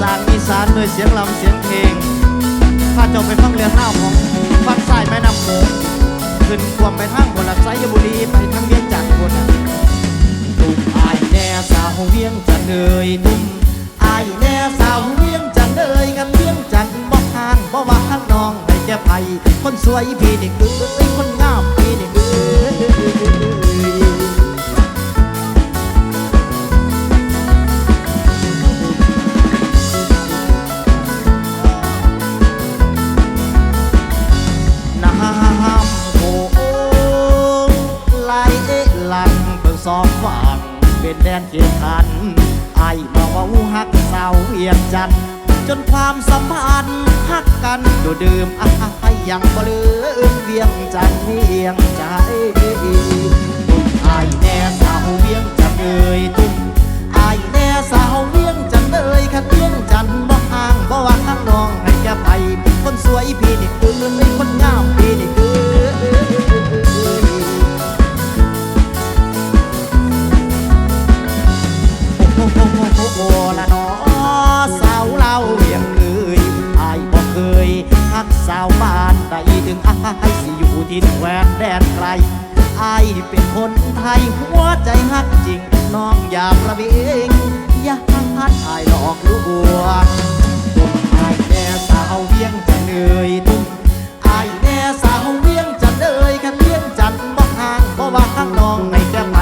สร้างอีสานด้วยเสียงลำเสียงเพลงข้าเจ้าไปฟังเรื่องเล่าวของฟังสายแม่น้ำโขงขึ้นควมไปทางบนหลักไซยบุรี ไปทางเวียงจันทร์คนตุ้มอายแน่สาวเวียงจันทร์เอ่ยตุ้มอายแน่สาวเวียงจันทร์เอ่ยกันเวียงจันทร์บ่ห่างบ่ว่าข้างน้องให้แก่ไผคนสวยพี่นี่คือคนงาม นเกียขันไอายมาว่าฮักสาวเวียงจัน จนความสัมพันธ์ฮักกันดูดื่มอ้ายยังบ่ลืมเวียงจันทน์เวียงใจตุ้มอายแน่สาวเวียงจันเอ่ยตุ้มอายแน่สาวเวียงจันเอ่ยคันเวียงจันบ่ห่างบ่ว่าข้างน้อง สิอยู่ที่แควนแดนไกลไอเป็นคนไทยหัวใจฮักจริง น้องอย่าประเบงอย่าพัดอายหลอกลวงตุ้มอายแน่สาวเวียงจะเหนื่อยตุ้มอายแน่สาวเวียงจะเดยกันเวียงจันบ่ห่างบ่ว่าข้างน้องให้แกไป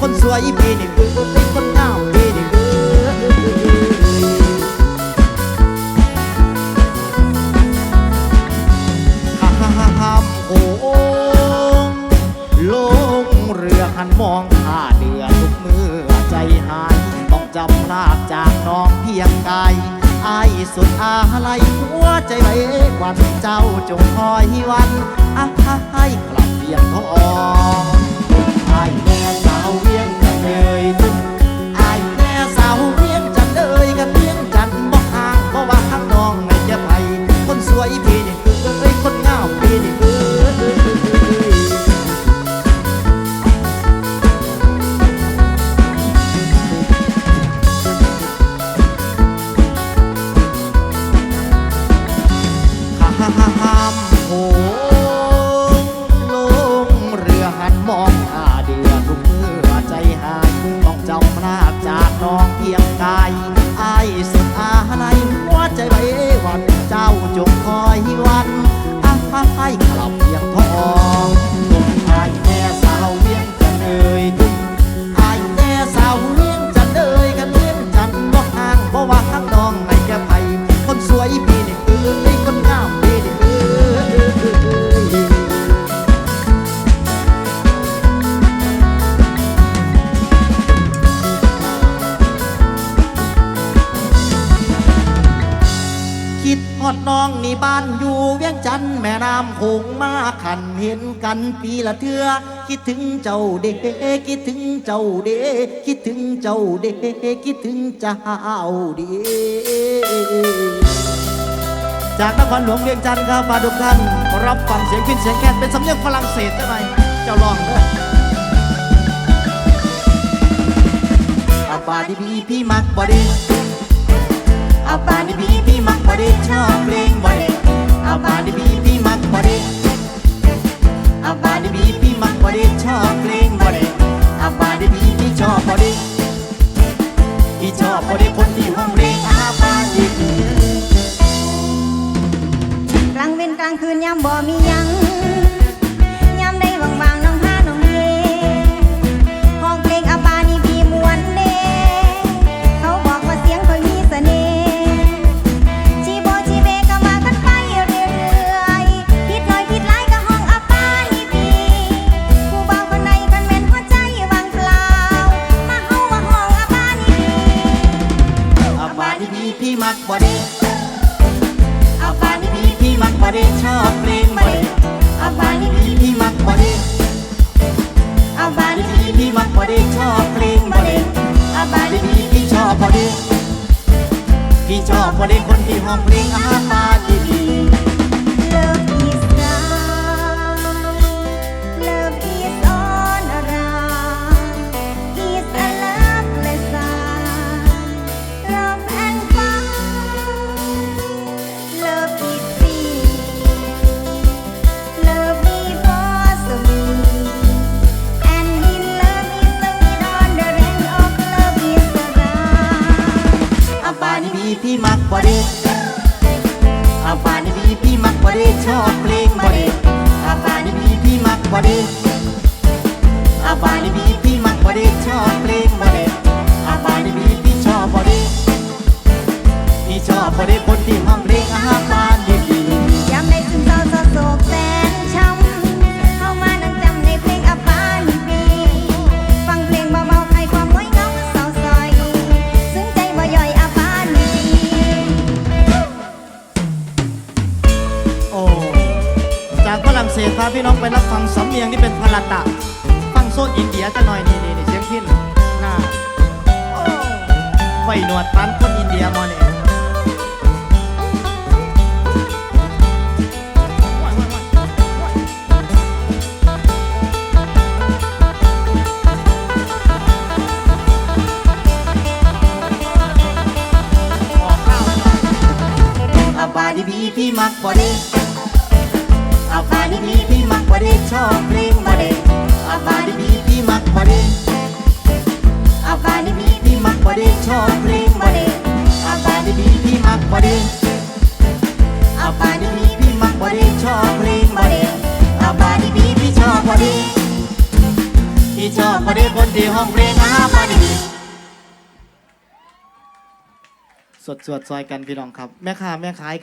คนสวยพี่นี่คือคนงามพี่นี่คือ เรือหันมองท่าเดือทุกมือใจหาย ต้องจำลากจากน้องเพียงกายอายสุดอาลัยหัวใจไว้วันเจ้าจงคอยวันอา ข้ามโคิดฮอดน้องนี่บ้านอยู่เวียงจันทน์แม่น้ำโขงมาขันเห็นกันปีละเทือคิดถึงเจ้าเด้คิดถึงเจ้าเด้คิดถึงเจ้าเด้คิดถึงเจ้าเด้จากนครหลวงเวียงจันทร์ครับมาทุกท่านรับฟังเสียงพินเสียงแคนเป็นสำเนียงฝรั่งเศสได้ไหมเจ้าลองเด้อ อาบาดีบีพี่มักบอดีอาบานดีบีพี่ บอดีชอบเพลงบอดีอาบานดีบีพี่มักบอดีอาบานดีบีพี่มักบอดีชอบเพลงบอดีอาบานดีบีพี่ชอบบอดีพี่ชอบบอดีคนที่ห้องเพลงอาบานดีบีกลางเว้นกลางคืนยามบ่มียัง พี่มักบอดีอาบานดีบีพี่มักบอดีชอบเพลงบอดีอาบานดีบีพี่มักบอดีอาบานดีบีพี่มักบอดีชอบเพลงบอดีอาบานดีบีพี่ชอบบอดีพี่ชอบบอดีคนที่ห้องเพลงอาบา ดีชอบเพลงบอดีอาบานี่บีพี่มักบอดีอาบานี่บีพี่มักบอดีชอบเพลงบอดีอาบานี่บีพี่ชอบบอดีพี่ชอบบอดีคนที่ห้องเพลงอาบา พาพี่น้องไปรับฟังสำเนียงที่เป็นพาราตะ ฟังโซนอินเดียจะหน่อยนี่นี่นี่เสียงพินหน้าโอ้ไว้หนวดปานคนอินเดียมอนี่ออกข้าวหน่อยอาบาดีบีพี่มักบอดี อดีชอบเพลงบอดีอาบาดีบีพี่มักบอดีอาบาดีบีพี่มักบอดีชอบเพลงบอดีอาบาดีบีพี่มักบอดีอาบาดีบีพี่มักบอดีชอบเพลงบอดีอาบาดีบีพี่ชอบบอดีพี่ชอบบอดีคนที่ห้องเพลงอาบาดีบีสดสวดซอยกันพี่น้องครับ แม่ค้าแม่ขายกับ